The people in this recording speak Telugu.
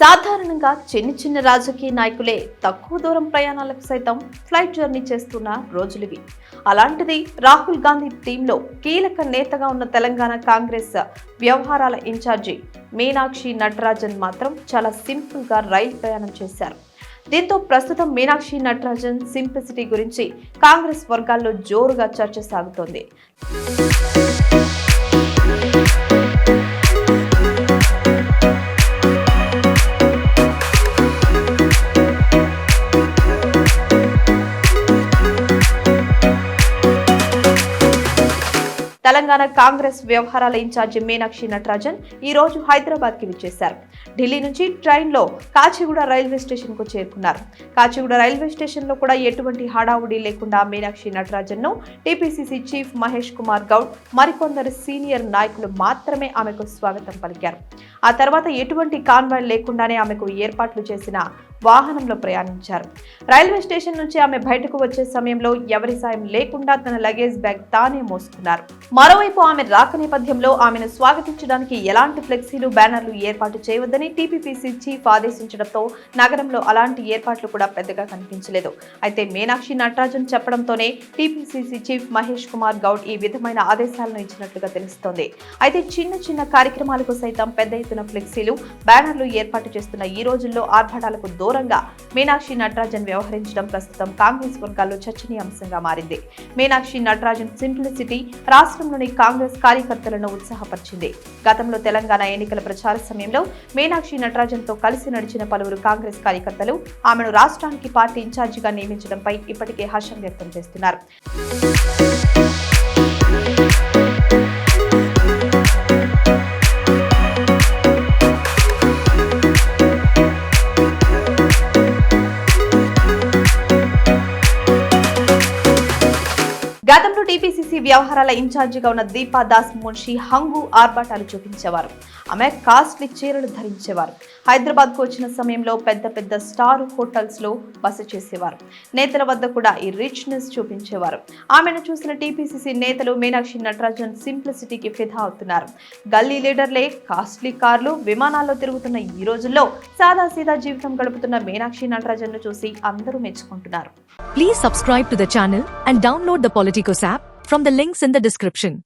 సాధారణంగా చిన్న చిన్న రాజకీయ నాయకులే తక్కువ దూరం ప్రయాణాలకు సైతం ఫ్లైట్ జర్నీ చేస్తున్న రోజులివి. అలాంటిది రాహుల్ గాంధీ టీంలో కీలక నేతగా ఉన్న తెలంగాణ కాంగ్రెస్ వ్యవహారాల ఇన్ఛార్జి మీనాక్షి నటరాజన్ మాత్రం చాలా సింపుల్గా రైలు ప్రయాణం చేశారు. దీంతో ప్రస్తుతం మీనాక్షి నటరాజన్ సింప్లిసిటీ గురించి కాంగ్రెస్ వర్గాల్లో జోరుగా చర్చ సాగుతోంది. తెలంగాణ కాంగ్రెస్ వ్యవహారాల ఇన్ఛార్జి మీనాక్షి నటరాజన్ ఈ రోజు హైదరాబాద్కి విచ్చేశారు. ఢిల్లీ నుంచి ట్రైన్లో కాచిగూడ రైల్వే స్టేషన్కు చేరుకున్నారు. కాచిగూడ రైల్వే స్టేషన్లో కూడా ఎటువంటి హడావుడి లేకుండా మీనాక్షి నటరాజన్ను టీపీసీసీ చీఫ్ మహేష్ కుమార్ గౌడ్ మరికొందరు సీనియర్ నాయకులు మాత్రమే ఆమెకు స్వాగతం పలికారు. ఆ తర్వాత ఎటువంటి కాన్వాయ్ లేకుండానే ఆమెకు ఏర్పాట్లు చేసిన వాహనంలో ప్రయాణించారు. రైల్వే స్టేషన్ నుంచి ఆమె బయటకు వచ్చే సమయంలో ఎవరి సాయం లేకుండా తన లగేజ్ బ్యాగ్ తానే మోసుకున్నారు. మరోవైపు ఆమె రాక నేపథ్యంలో ఆమెను స్వాగతించడానికి ఎలాంటి ఫ్లెక్సీలు బ్యానర్లు ఏర్పాటు చేయవద్దని టీపీపీసీ చీఫ్ ఆదేశించడంతో నగరంలో అలాంటి ఏర్పాట్లు కూడా పెద్దగా కనిపించలేదు. అయితే మీనాక్షి నటరాజన్ చెప్పడంతోనే టీపీసీసీ చీఫ్ మహేష్ కుమార్ గౌడ్ ఈ విధమైన ఆదేశాలను ఇచ్చినట్లుగా తెలుస్తోంది. అయితే చిన్న చిన్న కార్యక్రమాలకు సైతం పెద్ద ఎత్తున ఫ్లెక్సీలు బ్యానర్లు ఏర్పాటు చేస్తున్న ఈ రోజుల్లో ఆర్భాటాలకు దూరంగా మీనాక్షి నటరాజన్ వ్యవహరించడం ప్రస్తుతం కాంగ్రెస్ వర్గాల్లో చర్చనీయాంశంగా మారింది. మీనాక్షి నటరాజన్ సింప్లిసిటీ రాష్ట్రంలోని కాంగ్రెస్ కార్యకర్తలను ఉత్సాహపరిచింది. గతంలో తెలంగాణ ఎన్నికల ప్రచార సమయంలో మీనాక్షి నటరాజన్తో కలిసి నడిచిన పలువురు కాంగ్రెస్ కార్యకర్తలు ఆమెను రాష్ట్రానికి పార్టీ ఇన్ఛార్జిగా నియమించడంపై ఇప్పటికే హర్షం వ్యక్తం చేస్తున్నారు. గతంలో టీపీసీసీ వ్యవహారాల ఇన్ఛార్జిగా ఉన్న దీపా దాస్ మున్షి హంగు ఆర్భాటాలు చూపించేవారు. ఆమె కాస్ట్లీ చీరలు ధరించేవారు. హైదరాబాద్కు వచ్చిన సమయంలో పెద్ద పెద్ద స్టార్ హోటల్స్లో బస చేసేవారు. నేతల వద్ద కూడా ఈ రిచ్నెస్ చూపించేవారు. ఆమెను చూసిన టీపీసీసీ నేతలు మీనాక్షి నటరాజన్ సింప్లిసిటీకి ఫిదా అవుతున్నారు. గల్లీ లీడర్లే కాస్ట్లీ కార్లు విమానాల్లో తిరుగుతున్న ఈ రోజుల్లో సాదాసీదా జీవితం గడుపుతున్న మీనాక్షి నటరాజన్ను చూసి అందరూ మెచ్చుకుంటున్నారు. Please subscribe to the and download the the Politicos app from the links in the description.